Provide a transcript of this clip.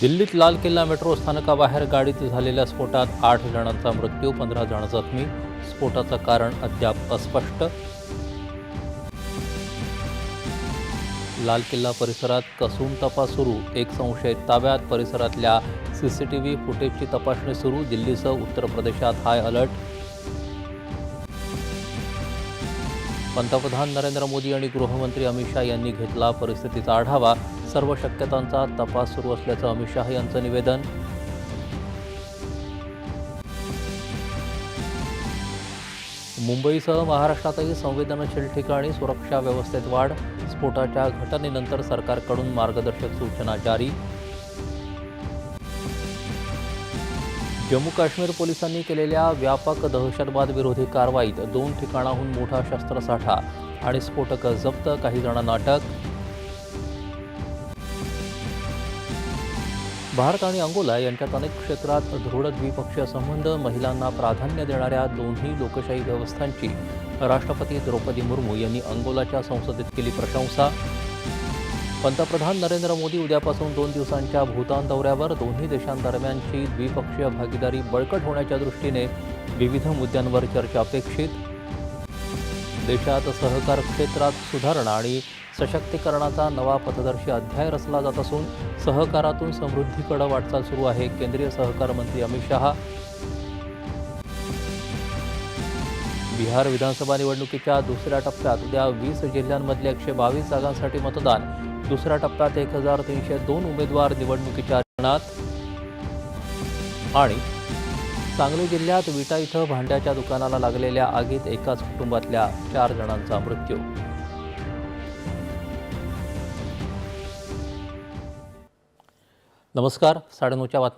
दिल्लीत लाल किल्ला मेट्रो स्थानकाबाहेर गाडीत झालेल्या स्फोटात आठ जणांचा मृत्यू पंधरा जण जखमी. स्फोटाचं कारण अद्याप अस्पष्ट. लाल किल्ला परिसरात कसून तपास सुरू. एक संशयित ताब्यात परिसरातल्या व्ही फुटेजची तपासणी सुरू. दिल्लीसह उत्तर प्रदेशात हाय अलर्ट. पंतप्रधान नरेंद्र मोदी आणि गृहमंत्री अमित शहा यांनी घेतला परिस्थितीचा आढावा. सर्व शक्यतांचा तपास सुरू असल्याचं अमित शाह यांचं निवेदन. मुंबईसह महाराष्ट्रातही संवेदनशील ठिकाणी सुरक्षा व्यवस्थेत वाढ स्फोटाच्या घटनेनंतर सरकारकडून मार्गदर्शक सूचना जारी. जम्मू काश्मीर पोलिसांनी केलेल्या व्यापक दहशतवाद विरोधी कारवाईत दोन ठिकाणाहून मोठा शस्त्रसाठा आणि स्फोटकं जप्त काही जणांना अटक. भारत आणि अंगोला यांच्यात अनेक क्षेत्रात दृढ द्विपक्षीय संबंध महिलांना प्राधान्य देणाऱ्या दोन्ही लोकशाही व्यवस्थांची राष्ट्रपती द्रौपदी मुर्मू यांनी अंगोलाच्या संसदेत केली प्रशंसा. पंतप्रधान नरेंद्र मोदी उद्यापासून दोन दिवसांच्या भूतान दौऱ्यावर दोन्ही देशांदरम्यानची द्विपक्षीय भागीदारी बळकट होण्याच्या दृष्टीने विविध मुद्द्यांवर चर्चा अपेक्षित. देशात सहकार क्षेत्रात सुधारणा आणि सशक्तीकरणाचा नवा पथदर्शी अध्याय रचला जात असून सहकारातून समृद्धीकडे वाटचाल सुरू आहे. केंद्रीय सहकार मंत्री अमित शहा. बिहार विधानसभा निवडणुकीच्या दुसऱ्या टप्प्यात उद्या वीस जिल्ह्यांमधल्या एकशे बावीस जागांसाठी मतदान. दुसऱ्या टप्प्यात एक हजार तीनशे दोन उमेदवार निवडणुकीच्या रिंगणात आणि सांगली जिल्ह्यात विटा इथं भांड्याच्या दुकानाला लागलेल्या आगीत एकाच कुटुंबातल्या चार जणांचा मृत्यू. नमस्कार साडेनऊच्या बातम्या